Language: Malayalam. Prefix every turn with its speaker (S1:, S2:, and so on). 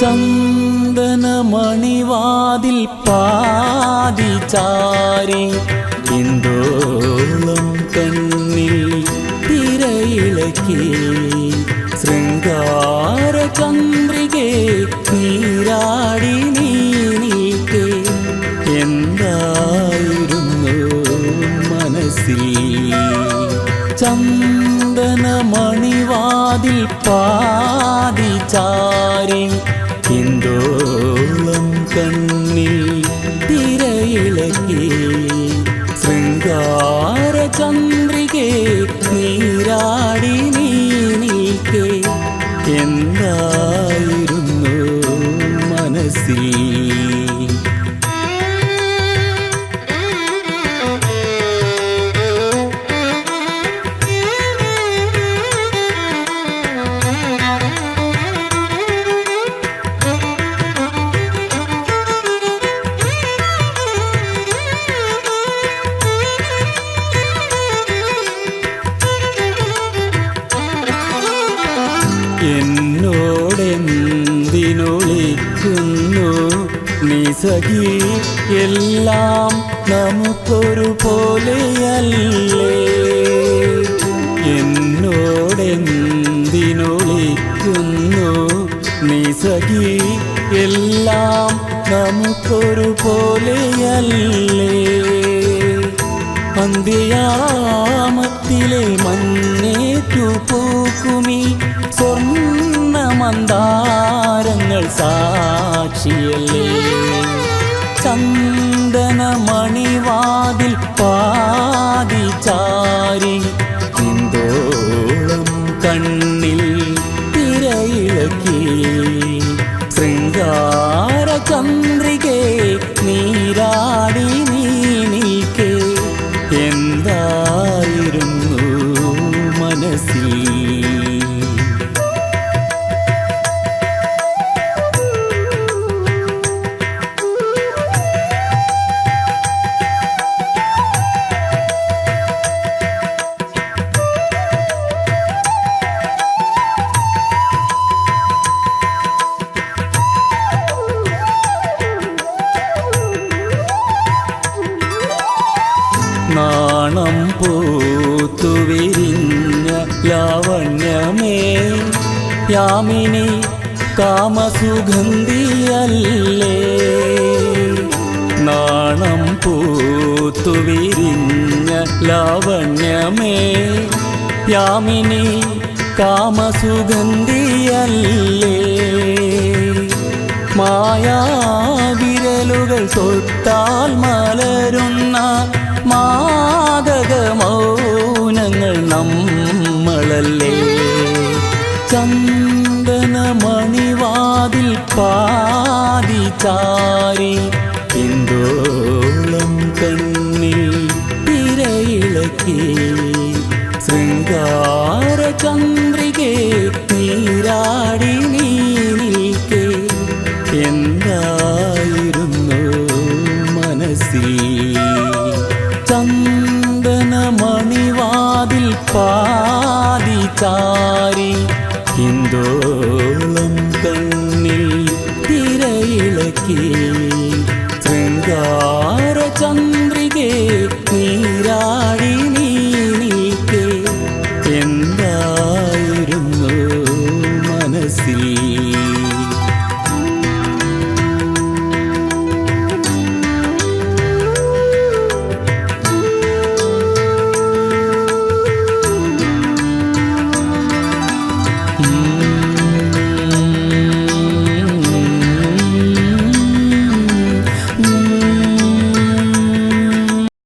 S1: ചന്ദനമണിവാതിൽ പാതി ചാരി ഇന്ദോളം കണ്ണിൽ തിരയിളക്കി. ശൃംഗാര ചന്ദ്രികെ നീരാടി നീനീക്കെ എന്തായിരുന്നു മനസ്സിൽ? ചന്ദനമണിവാതിൽ പാതി ചാരി ഇന്ദോളം കണ്ണിൽ തിരയിളക്കി ശൃംഗാര ചന്ദ്രികേ നീരാടി എന്നോടെന്തിനൊളിക്കുന്നു? നീ എല്ലാം നമുക്കൊരു പോലെയല്ലേ? എന്നോടെന്തിനൊളിക്കുന്നു? നീ എല്ലാം നമുക്കൊരു പോലെയല്ലേ? അന്ത്യയാമത്തിലെ മഞ്ഞേറ്റു പൂക്കുമി സ്വർണ മന്ദാരങ്ങൾ സാക്ഷിയല്ലേ? ചന്ദനമണിവാതിൽ പാതി ചാരി എന്തോളം കണ്ണിൽ തിരയിളക്കി നാണം പൂത്തുവിരിഞ്ഞ ലാവണ്യമേ യാമിനി കാമസുഗന്ധിയല്ലേ? നാണം പൂത്തുവിരിഞ്ഞ ലാവണ്യമേ യാമിനി കാമസുഗന്ധിയല്ലേ? മായാവിരലുകൾ തൊട്ടാൽ മലരുന്ന മാതക മൗനങ്ങൾ നമ്മളല്ലേ? ചന്ദനമണിവാതിൽ പാതി ചാരി Oh.